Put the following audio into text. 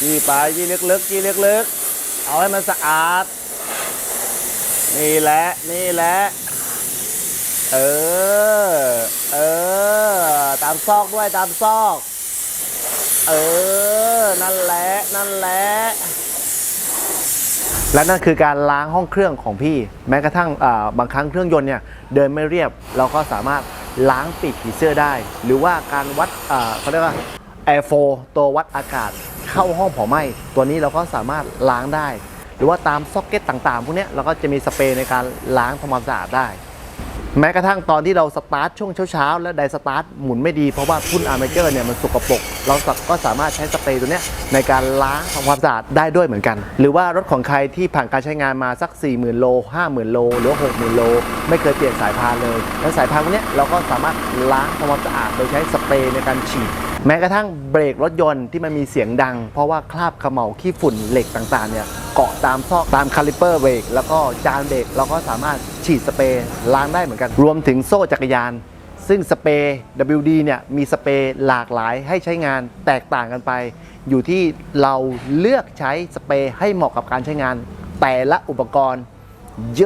จี้ไปจี้ลึกๆจี้ลึกๆ เอาให้มันสะอาด นี่แหละ นี่แหละ เออ เออ ตามซอกด้วยตามซอก เออ นั่นแหละ นั่นแหละและนั่นคือการล้างห้องเครื่องของพี่ แม้กระทั่งาบางครั้งเครื่องยนต์เนี่ยเดินไม่เรียบ เราก็สามารถล้างปีกผีเสื้อได้ หรือว่าการวัดเขาเรียกว่า Air f o ตัววัดอากาศ เข้าห้องเผาไหม้ตัวนี้เราก็สามารถล้างได้ หรือว่าตามซ็อกเก็ตต่างๆ พวกเนี้ยเราก็จะมีสเปรย์ในการล้างทำความสะอาดได้ แม้กระทั่งตอนที่เราสตาร์ทช่วงเช้าๆ และไดสตาร์ทหมุนไม่ดีเพราะว่าทุ่นอาร์เมเจอร์เนี่ยมันสกปรกเราก็สามารถใช้สเปรย์ตัวเนี้ยในการล้างทำความสะอาดได้ด้วยเหมือนกัน หรือว่ารถของใครที่ผ่านการใช้งานมาสัก 40,000 โล 50,000 โล หรือ 60,000 โล ไม่เคยเปลี่ยนสายพานเลย แล้วสายพานพวกเนี้ยเราก็สามารถล้างทำความสะอาดโดยใช้สเปรย์ในการฉีด แม้กระทั่งเบรกรถยนต์ที่มันมีเสียงดัง เพราะว่าคราบเขม่าขี้ฝุ่นเหล็กต่างๆเนี่ยเกาะตามซอกตามคาลิเปอร์เบรกแล้วก็จานเบรกเราก็สามารถฉีดสเปรย์ล้างได้เหมือนกัน รวมถึงโซ่จักรยาน ซึ่งสเปรย์ WD เนี่ยมีสเปรย์หลากหลายให้ใช้งานแตกต่างกันไป อยู่ที่เราเลือกใช้สเปรย์ให้เหมาะกับการใช้งาน แต่ละอุปกรณ์โย